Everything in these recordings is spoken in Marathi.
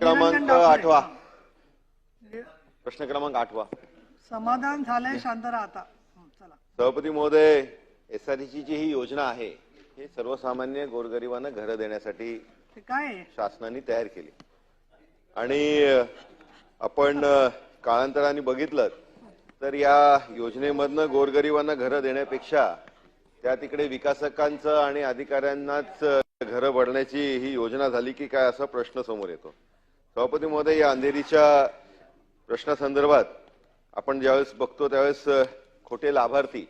क्रमांक. आठवा. प्रश्न क्रमांक आठवा. समाधान झालंय शांत राहता हं, चला. सभापती महोदय एसआरटीची जी ही योजना आहे. ही सर्वसामान्य गोरगरिबांना घरं देण्यासाठी ते काय आहे? शासनाने तयार केली. आणि आपण काळांतराने बघितलं तर या योजनेमधनं गोरगरिबांना घरं देण्यापेक्षा त्या तिकडे विकासकांचं आणि अधिकाऱ्यांनाच घरं भरण्याची ही योजना झाली की काय असा प्रश्न समोर येतो. सभापती महोदय या अंधेरीच्या प्रश्नासंदर्भात आपण ज्यावेळेस बघतो त्यावेळेस खोटे लाभार्थी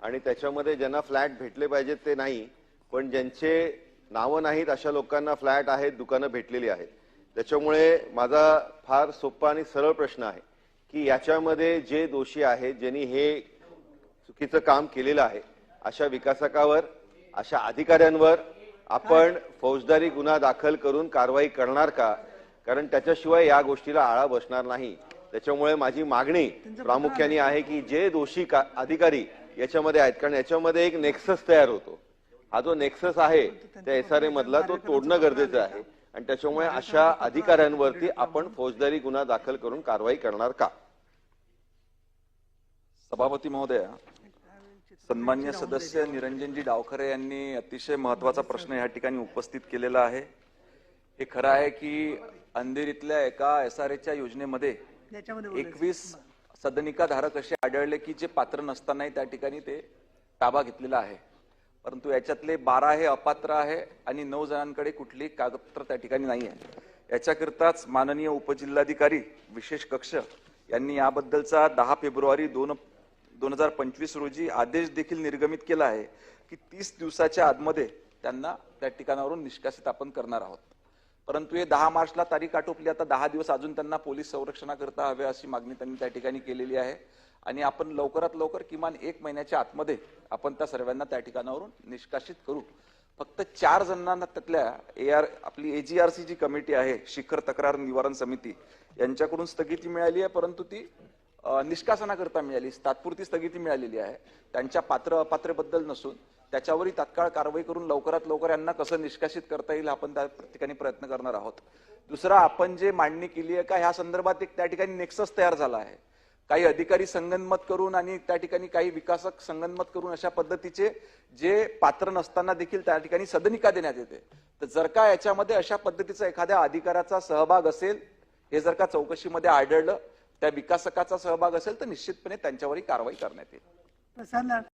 आणि त्याच्यामध्ये ज्यांना फ्लॅट भेटले पाहिजेत ते नाही पण ज्यांचे नावं नाहीत अशा लोकांना फ्लॅट आहेत दुकानं भेटलेली आहेत. त्याच्यामुळे माझा फार सोपा आणि सरळ प्रश्न आहे की याच्यामध्ये जे दोषी आहेत ज्यांनी हे चुकीचं काम केलेलं आहे अशा विकासकावर अशा अधिकाऱ्यांवर आपण फौजदारी गुन्हा दाखल करून कारवाई करणार का? कारण त्याच्याशिवाय या गोष्टीला आळा बसणार नाही. त्याच्यामुळे माझी मागणी प्रामुख्याने आहे? की जे दोषी का- अधिकारी याच्यामध्ये आहेत कारण याच्यामध्ये एक नेक्सस तयार होतो. हा जो नेक्सस आहे त्या एस आर ए मधला तो तोडणं गरजेचं आहे. आणि त्याच्यामुळे अशा अधिकाऱ्यांवरती आपण फौजदारी गुन्हा दाखल करून कारवाई करणार का? सभापती महोदय सन्मान्य सदस्य निरंजनजी डावखरे यांनी अतिशय महत्त्वाचा प्रश्न या ठिकाणी उपस्थित केलेला आहे. हे खरं आहे की अंधेरीतल्या एका एस आर एच्या योजनेमध्ये. एकवीस सदनिका धारक असे आढळले की जे पात्र नसतानाही त्या ठिकाणी ते ताबा घेतलेला आहे. परंतु याच्यातले बारा हे अपात्र आहे आणि नऊ जणांकडे कुठलीही कागदपत्र त्या ठिकाणी नाही आहे याच्याकरिताच माननीय उपजिल्हाधिकारी विशेष कक्ष यांनी याबद्दलचा दहा फेब्रुवारी दोन दोन हजार पंचवीस रोजी आदेश देखील निर्गमित केला आहे की तीस दिवसाच्या आतमध्ये त्यांना त्या ठिकाणावरून निष्कासित आपण करणार आहोत. परंतु हे दहा मार्चला तारीख आटोपली. आता दहा दिवस अजून त्यांना पोलीस संरक्षणाकरता हवे अशी मागणी त्यांनी त्या ठिकाणी केलेली आहे. आणि आपण लवकरात लवकर किमान एक महिन्याच्या आतमध्ये आपण त्या सर्वांना त्या ठिकाणावरून निष्कासित करू. फक्त चार जणांना त्यातल्या ए आर आपली A G R C G committee आहे शिखर तक्रार निवारण समिती यांच्याकडून स्थगिती मिळाली आहे परंतु ती निष्कासनाकरता मिळाली तात्पुरती स्थगिती मिळालेली आहे. त्यांच्या पात्र अपात्रेबद्दल नसून त्याच्यावरही तात्काळ कारवाई करून लवकरात लवकर यांना कसं निष्कासित करता येईल आपण त्या ठिकाणी प्रयत्न करणार आहोत. दुसरा आपण जे मांडणी केली आहे का ह्या संदर्भात एक त्या ठिकाणी नेक्सस तयार झाला आहे. काही अधिकारी संगनमत करून आणि त्या ठिकाणी काही विकासक संगनमत करून अशा पद्धतीचे जे पात्र नसताना देखील त्या ठिकाणी सदनिका देण्यात येते. तर जर का याच्यामध्ये अशा पद्धतीचा एखाद्या अधिकाराचा सहभाग असेल हे जर का चौकशीमध्ये आढळलं त्या विकासकाचा सहभाग असेल तर निश्चितपणे त्यांच्यावरही कारवाई करण्यात येईल.